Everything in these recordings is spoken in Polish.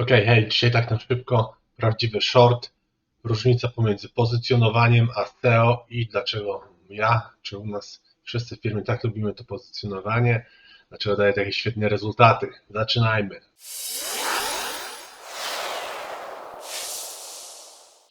Okej, hej, dzisiaj tak na szybko, prawdziwy short, różnica pomiędzy pozycjonowaniem a SEO i dlaczego ja, czy u nas wszyscy w firmie tak lubimy to pozycjonowanie, dlaczego daje takie świetne rezultaty. Zaczynajmy.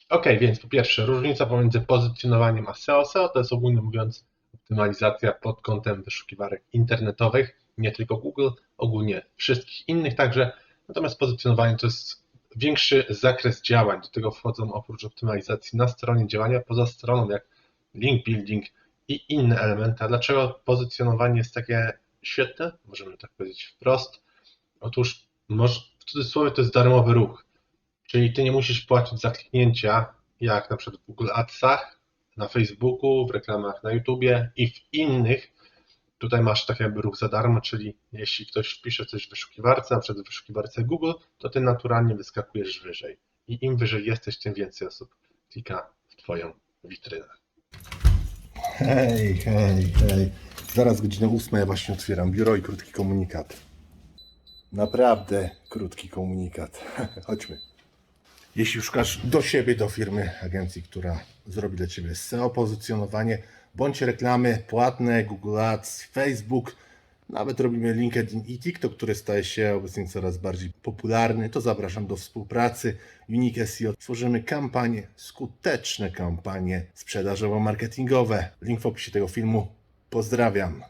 Okej, więc po pierwsze, różnica pomiędzy pozycjonowaniem a SEO. SEO to jest ogólnie mówiąc optymalizacja pod kątem wyszukiwarek internetowych, nie tylko Google, ogólnie wszystkich innych także. Natomiast pozycjonowanie to jest większy zakres działań. Do tego wchodzą oprócz optymalizacji na stronie działania poza stroną, jak link building i inne elementy. A dlaczego pozycjonowanie jest takie świetne? Możemy tak powiedzieć wprost. Otóż w cudzysłowie to jest darmowy ruch. Czyli ty nie musisz płacić za kliknięcia, jak na przykład w Google Adsach, na Facebooku, w reklamach na YouTubie i w innych. Tutaj masz tak jakby ruch za darmo, czyli jeśli ktoś wpisze coś w wyszukiwarce, na przykład w wyszukiwarce Google, to ty naturalnie wyskakujesz wyżej. I im wyżej jesteś, tym więcej osób klika w twoją witrynę. Hej, hej, hej. Zaraz godzina ósma, ja właśnie otwieram biuro i krótki komunikat. Naprawdę krótki komunikat. Chodźmy. Jeśli szukasz do siebie, do firmy, agencji, która zrobi dla Ciebie SEO, pozycjonowanie, bądź reklamy płatne, Google Ads, Facebook, nawet robimy LinkedIn i TikTok, który staje się obecnie coraz bardziej popularny, to zapraszam do współpracy. Unique SEO tworzymy kampanie, skuteczne kampanie sprzedażowo-marketingowe. Link w opisie tego filmu. Pozdrawiam.